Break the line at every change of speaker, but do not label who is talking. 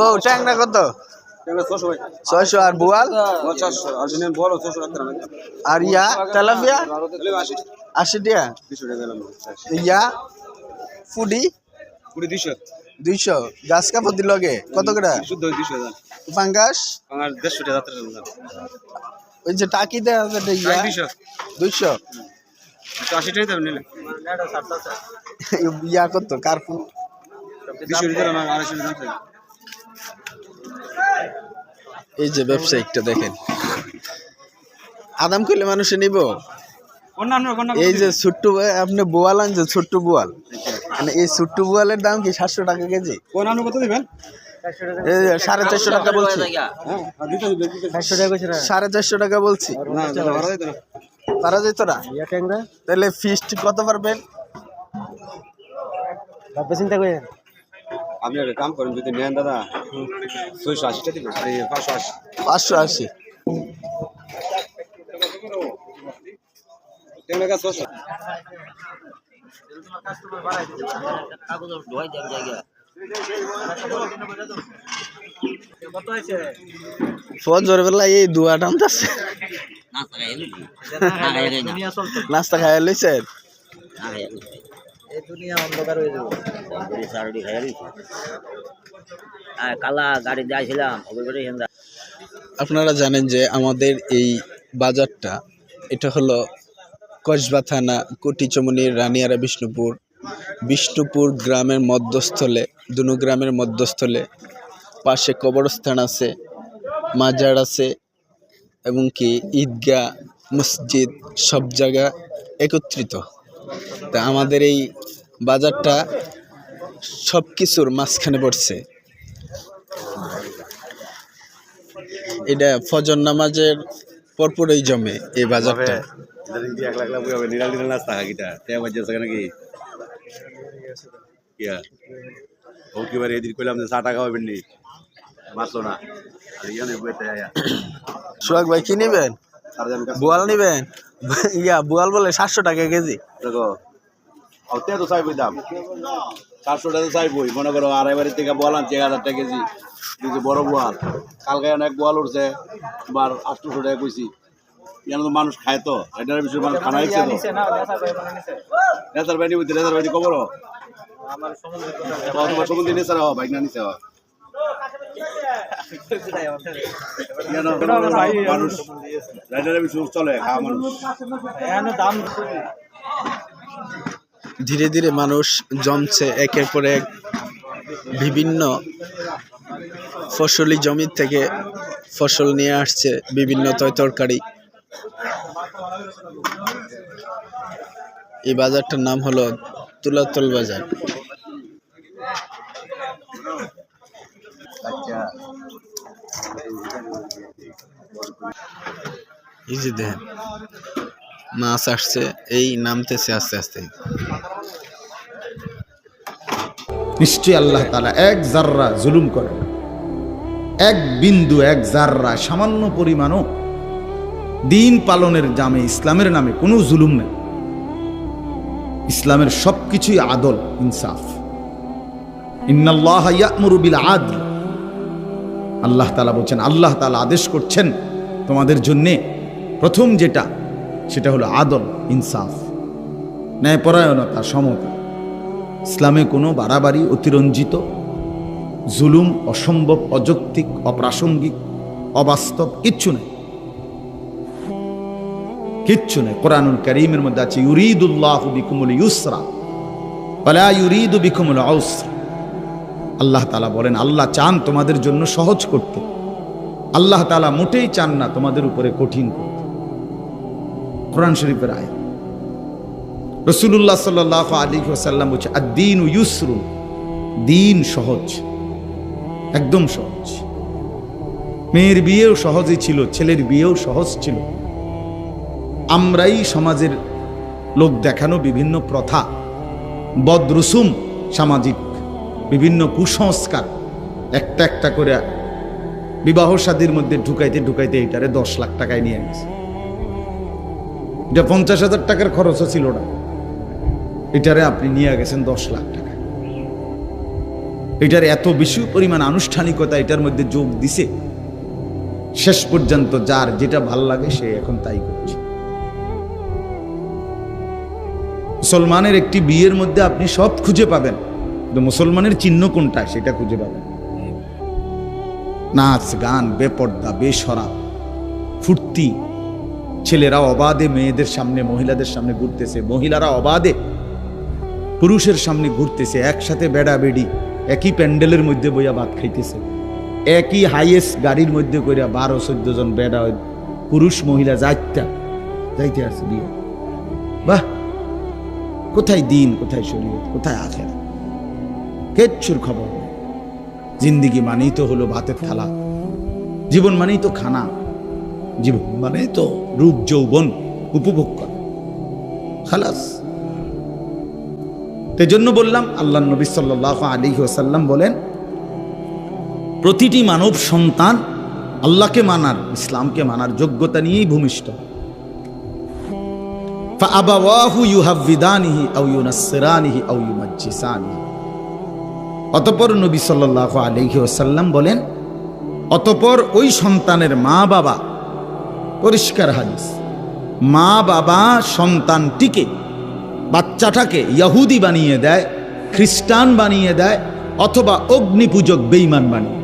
ও ট্যাংরা কত? ছয়শো আর বোয়াল? আর ইয়া তেলাপিয়া? আশি। টাকা ইয়া ফুডি? দুইশো। গাছ কাপড় লগে কত করে? পাঙ্গাস? ওই যে টাকি দুইশো। ইয়া এই যে ব্যবসায়িকটা দেখেন। আদাম করলে মানুষে নিব? এই যে ছোট্ট আপনি বোয়াল আনছে ছোট্ট বোয়াল। মানে এই ছোট্ট বোয়ালের দাম কি সাতশো টাকা কেজি? এই যে সাড়ে চারশো টাকা বলছি। সাড়ে চারশো টাকা বলছি। পারা যেত না? তাহলে ফিস্ট কত পারবেন?
চিন্তা করেন।
আপনি একটা কাম করেন যদি নেন দাদা। ছয়শো আশিটা এই পাঁচশো আশি।
পাঁচশো আশি।
ছশো
ফজর বেলা এই দুয়া টানতেছে নাস্তা খাইয়া লইছেন?
এই দুনিয়া অন্ধকার হয়ে যাবে। কালা গাড়ি যাইছিলাম ওগুলো করে
আপনারা জানেন যে আমাদের এই বাজারটা এটা হলো কসবা থানা কুটিচমনির রানিয়ারা বিষ্ণুপুর। বিষ্ণুপুর গ্রামের মধ্যস্থলে দুনো গ্রামের মধ্যস্থলে পাশে কবরস্থান আছে মাজার আছে এবং কি ঈদগাহ মসজিদ সব জায়গা একত্রিত। তা আমাদের এই বাজারটা সব কিছুর মাঝখানে পড়ছে। এটা ফজর নামাজের পরপরই জমে এই বাজারটা।
এক লাখ লাখ হবে নিরাল নিরাল নাস্তা খাকিটা তে বাজে আছে নাকি ও কি বারে এদিন কইলাম যে চা টাকা হবেন নি মাসলো না আর নেই বইতে আয়া
সোহাগ ভাই, কি নেবেন? বোয়াল নেবেন ইয়া বোয়াল বলে সাতশো টাকা কেজি।
দেখো অতে তো চাইবই দাম। চারশো টাকা চাইবই। মনে করো আড়াই বাড়ির থেকে বল আনছে এক হাজার টাকা কেজি। কিন্তু বড় বোয়াল কালকে অনেক বোয়াল উঠছে তোমার আটশোশো টাকা কইছি। এখানে তো মানুষ খায় তো এটার বিষয়ে মানুষ খানা হচ্ছে তো। নেতার বাড়ি বুঝতে নেতার বাড়ি খবর? তো তোমার সমুদ্রে নেচার হওয়া বাইক না নিচে হওয়া কেন?
ধীরে ধীরে মানুষ জমছে, একের পর এক বিভিন্ন ফসলি জমি থেকে ফসল নিয়ে আসছে, বিভিন্ন তয় তরকারি। এই বাজারটার নাম হলো তুলাতল বাজার।
আচ্ছা।
এই যে দেখেন মাছ আসছে, এই নামতেছে আস্তে আস্তে।
নিশ্চয়ই আল্লাহ তালা এক জাররা জুলুম করে। এক বিন্দু, এক জাররা সামান্য পরিমাণও দিন পালনের জামে ইসলামের নামে কোনো জুলুম নেই। ইসলামের সব কিছুই আদল, ইনসাফ। ইন্নাল্লাহ ইয়ামুরু বিল আদল। আল্লাহ তালা বলছেন, আল্লাহ তালা আদেশ করছেন তোমাদের জন্যে প্রথম যেটা, সেটা হলো আদল, ইনসাফ, ন্যায়পরায়ণতা, সমতা। ইসলামে কোনো বাড়াবাড়ি, অতিরঞ্জিত, জুলুম, অসম্ভব, অযৌক্তিক, অপ্রাসঙ্গিক, অবাস্তব কিচ্ছু নেই। কিচ্ছু নেই। কোরআনুল করিমের মধ্যে আছে, ইউরিদুল্লাহ বিকুমুল ইউসরা। ওয়ালা ইউরিদু বিকুমুল আউসরা। আল্লাহ তালা বলেন, আল্লাহ চান তোমাদের জন্য সহজ করতে। আল্লাহ তালা মোটেই চান না তোমাদের উপরে কঠিন করতে। কোরআন শরীফের আয় রসুল্লাহ সাল্লাহ আলী ওসাল্লাম বলছে আর দিন ইউসরুন। দিন সহজ, একদম সহজ। মেয়ের বিয়েও সহজই ছিল, ছেলের বিয়েও সহজ ছিল। আমরাই সমাজের লোক দেখানো বিভিন্ন প্রথা। বদরসুম সামাজিক বিভিন্ন কুসংস্কার একটা একটা করে বিবাহ শাদীর মধ্যে ঢুকাইতে ঢুকাইতে এটারে দশ লাখ টাকায় নিয়ে গেছে। এটা পঞ্চাশ হাজার টাকার খরচও ছিল না। এটারে আপনি নিয়ে গেছেন দশ লাখ টাকা। এটার এত বেশি পরিমাণ আনুষ্ঠানিকতা এটার মধ্যে যোগ দিছে, শেষ পর্যন্ত যার যেটা ভালো লাগে সে এখন তাই করছে। মুসলমানের একটি বিয়ের মধ্যে আপনি সব খুঁজে পাবেন। কিন্তু মুসলমানের চিহ্ন কোনটা? সেটা খুঁজে পাবেন নাচ, গান, বেপর্দা, বেসরা, ফুর্তি। ছেলেরা অবাধে মেয়েদের সামনে, মহিলাদের সামনে ঘুরতেছে। মহিলারা অবাধে পুরুষের সামনে ঘুরতেছে। একসাথে বেড়া বেড়ি একই প্যান্ডেলের মধ্যে বইয়া ভাত খাইতেছে। একই হাইয়েস্ট গাড়ির মধ্যে কইরা বারো, চোদ্দ জন বেড়া পুরুষ, মহিলা যাইতা যাইতে আছে বিয়ে। বাহ! কোথায় দিন, কোথায় শরীয়ত, কোথায় আখের কেচ্ছুর খবর নেই জিন্দিগি মানেই তো হলো ভাতের থালা জীবন মানেই তো খানা জীবন মানে তো রূপ যৌবন উপভোগ করা খালাস জন্য বললাম আল্লাহ নবী সাল্লাহ আলী ওসাল্লাম বলেন প্রতিটি মানব সন্তান আল্লাহকে মানার ইসলামকে মানার যোগ্যতা নিয়েই ভূমিষ্ঠ فأبواه يهودانه أو ينصرانه أو يمجسانه অতপর নবী সাল্লাহ আলহি ওসাল্লাম বলেন, অতপর ওই সন্তানের মা বাবা পরিষ্কার হাদিস মা বাবা সন্তানটিকে, বাচ্চাটাকে ইয়াহুদি বানিয়ে দেয়, খ্রিস্টান বানিয়ে দেয়, অথবা অগ্নিপূজক বেইমান বানিয়ে